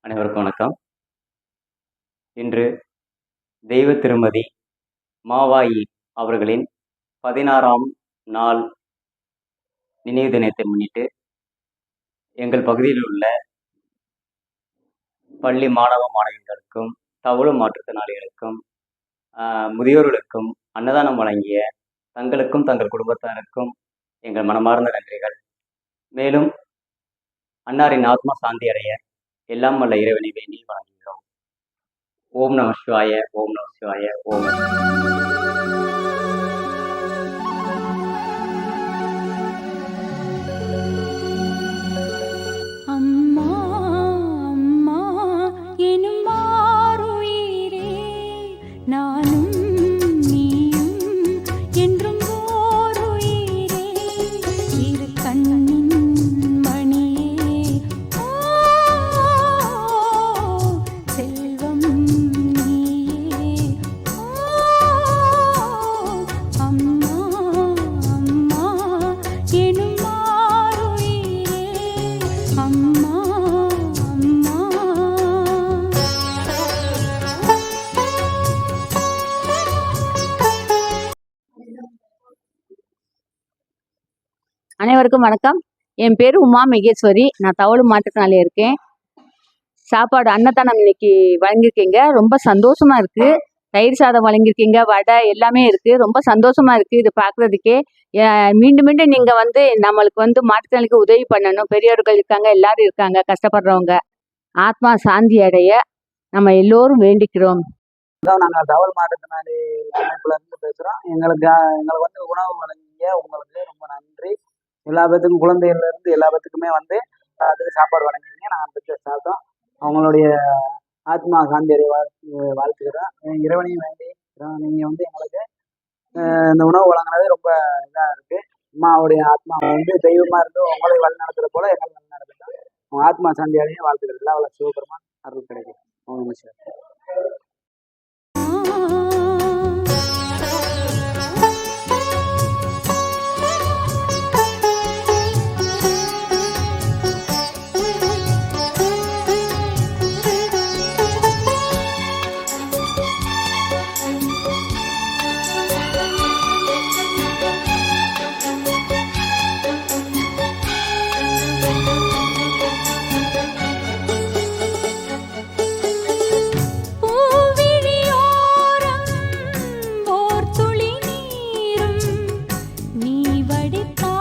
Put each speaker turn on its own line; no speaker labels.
அனைவருக்கும் வணக்கம். இன்று தெய்வ திருமதி மாவாயி அவர்களின் பதினாறாம் நாள் நினைவு தினத்தை முன்னிட்டு எங்கள் பகுதியில் உள்ள பள்ளி மாணவ மாணவிகளுக்கும் தவளு மாற்றுத்திறனாளிகளுக்கும் முதியோர்களுக்கும் அன்னதானம் வழங்கிய தங்களுக்கும் தங்கள் குடும்பத்தாருக்கும் எங்கள் மனமார்ந்த நன்றிகள். மேலும் அன்னாரின் ஆத்மா சாந்தி அடைய எல்லாம் வல்ல இறைவனை வேண்டி வழங்குகிறோம் ஓம் நம சிவாய ஓம் நம சிவாய ஓம்
அனைவருக்கும் வணக்கம். என் பேர் உமா மகேஸ்வரி. நான் தவளு மாற்றுத்திறனாளி இருக்கேன். சாப்பாடு அன்னதானம் இன்னைக்கு வழங்கியிருக்கீங்க. ரொம்ப சந்தோஷமா இருக்கு. தயிர் சாதம் வழங்கியிருக்கீங்க. வடை எல்லாமே இருக்கு. ரொம்ப சந்தோஷமா இருக்கு இது பார்க்கறதுக்கே மீண்டும் மீண்டும் நீங்க வந்து நம்மளுக்கு வந்து மாற்றுத்திறனாளிக்கு உதவி பண்ணணும். பெரியவர்கள் இருக்காங்க எல்லாரும் இருக்காங்க கஷ்டப்படுறவங்க. ஆத்மா சாந்தி அடைய நம்ம எல்லோரும் வேண்டிக்கிறோம்.
நாங்கள் தவள் மாற்றுத்திறனாளி அமைப்புல இருந்து பேசுகிறோம் எங்களுக்கு எங்களுக்கு வந்து உணவு வழங்கி எல்லா பேத்துக்கும் குழந்தைகள்லேருந்து எல்லா பேத்துக்குமே வந்து அதுக்கு சாப்பாடு வழங்கிங்க நாங்கள் பெற்ற சாப்பிட்டோம் அவங்களுடைய ஆத்மா காந்தியரை வாழ்த்து வாழ்த்துக்கிறோம் இறைவனையும் வேண்டி நீங்கள் வந்து எங்களுக்கு இந்த உணவு வழங்குனது ரொம்ப இதாக இருக்குது அம்மாவுடைய ஆத்மா வந்து தெய்வமாக இருந்து உங்களை வழி நடத்துகிற போல எங்களை வழி நடத்துகிறோம் உங்கள் ஆத்மா சாந்தி வாழ்த்துக்கிறது எல்லா வளர்ச்சி சிவபெருமான் அருள் கிடைக்கும். அவங்க படித்தான்